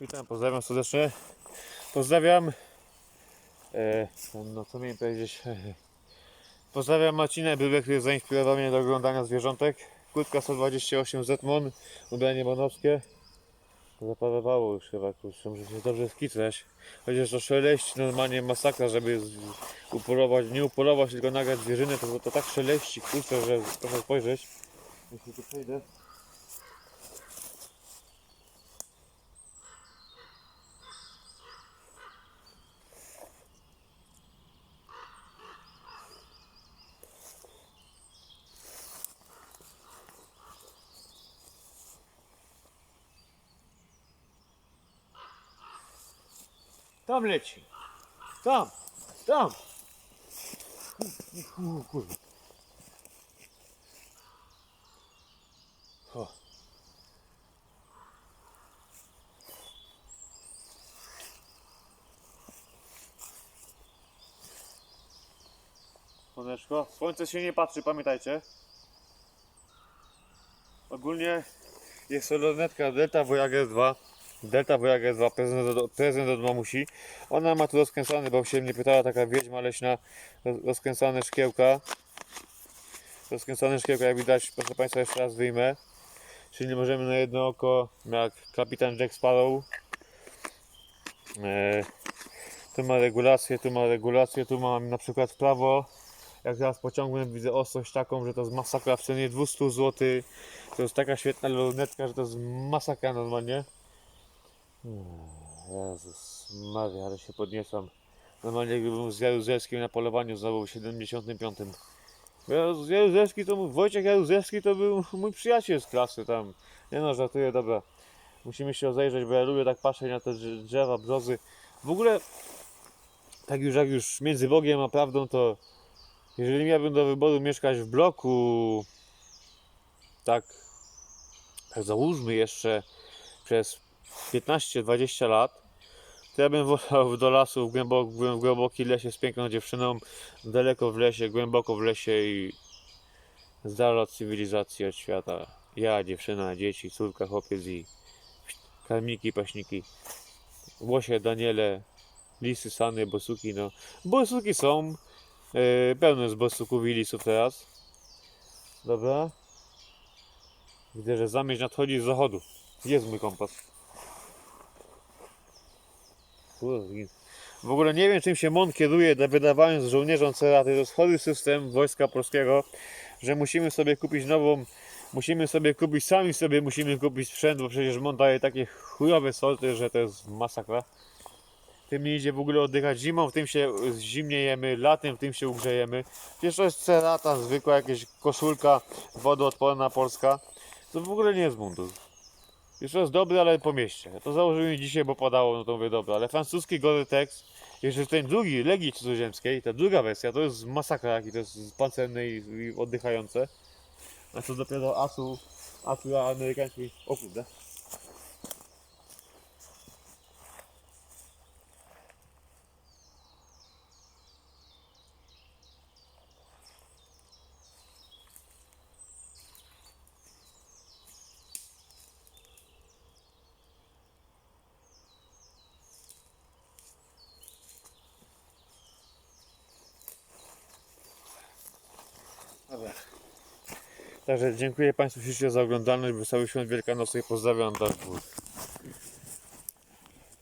Witam, pozdrawiam serdecznie. Pozdrawiam. E, no co miałem powiedzieć? Pozdrawiam Marcinę Bybę, który zainspirował mnie do oglądania zwierzątek. Kłódka 128 Zetmon, ubranie bonowskie. Zaparowało już chyba, kurczę, muszę się dobrze skitrać. Chociaż to szeleści normalnie masakra, żeby upolować, nie upolować, tylko nagrać zwierzynę, to, to tak szeleści, kurczę, że proszę spojrzeć. Jeśli tu przejdę. Tam leci. Tam. Tam. Kurwa. O. Słoneczko. Słońce się nie patrzy, pamiętajcie. Ogólnie jest to lornetka Delta Voyager 2. Delta Voyager 2, prezent od, mamusi. Ona ma tu rozkręcane, bo się mnie pytała taka wiedźma leśna, roz- rozkręcane szkiełka. Rozkręcane szkiełka, jak widać, proszę Państwa, jeszcze raz wyjmę. Czyli możemy na jedno oko, jak kapitan Jack Sparrow. E, tu ma regulację, tu ma regulację, tu mam na przykład prawo. Jak teraz pociągnę, widzę ostrość taką, że to jest masakra w cenie 200 zł. To jest taka świetna lornetka, że to jest masakra normalnie. Jezus Maria, ale się podniosłam. Normalnie gdybym z Jaruzelskim na polowaniu znowu w 75. Jaruz- Jaruzelski to Wojciech Jaruzelski to był mój przyjaciel z klasy tam. Nie no, żartuję, dobra. Musimy się rozejrzeć, bo ja lubię tak patrzeć na te drze- drzewa, brzozy. W ogóle, tak już jak już między Bogiem a prawdą, to jeżeli miałbym do wyboru mieszkać w bloku, tak, tak załóżmy jeszcze przez 15-20 lat, to ja bym wolał do lasu w, głębok, w głębokim lesie z piękną dziewczyną, daleko w lesie, głęboko w lesie i z dala od cywilizacji, od świata. Ja, dziewczyna, dzieci, córka, chłopiec i karmiki, paśniki, łosie, daniele, lisy, sany, bosuki, no. Bosuki są, yy, pełno jest bosuków i lisów teraz. Dobra. Widzę, że zamierz nadchodzi z zachodu. Jest mój kompas. W ogóle nie wiem czym się MON kieruje, da- wydawając żołnierzom ceraty. To chory system Wojska Polskiego, że musimy sobie kupić nową, musimy sobie kupić, sami sobie musimy kupić sprzęt, bo przecież MON daje takie chujowe sorty, że to jest masakra. Tym nie idzie w ogóle oddychać zimą, w tym się zimniejemy, latem w tym się ugrzejemy. Przecież to jest cerata zwykła, jakaś koszulka wodoodporna polska. To w ogóle nie jest mundur. Jeszcze jest dobry, ale po mieście. To założyłem dzisiaj, bo padało, no to mówię dobra. Ale francuski Gore-Tex, jeszcze ten drugi, Legii Cudzoziemskiej, ta druga wersja, to jest masakra, jaki to jest pancerne i, i oddychające. A co dopiero Asu, Asu amerykański, o kurde. Także dziękuję Państwu ślicznie za oglądalność. Wesołych świąt wielkanocnych. Pozdrawiam. Dark.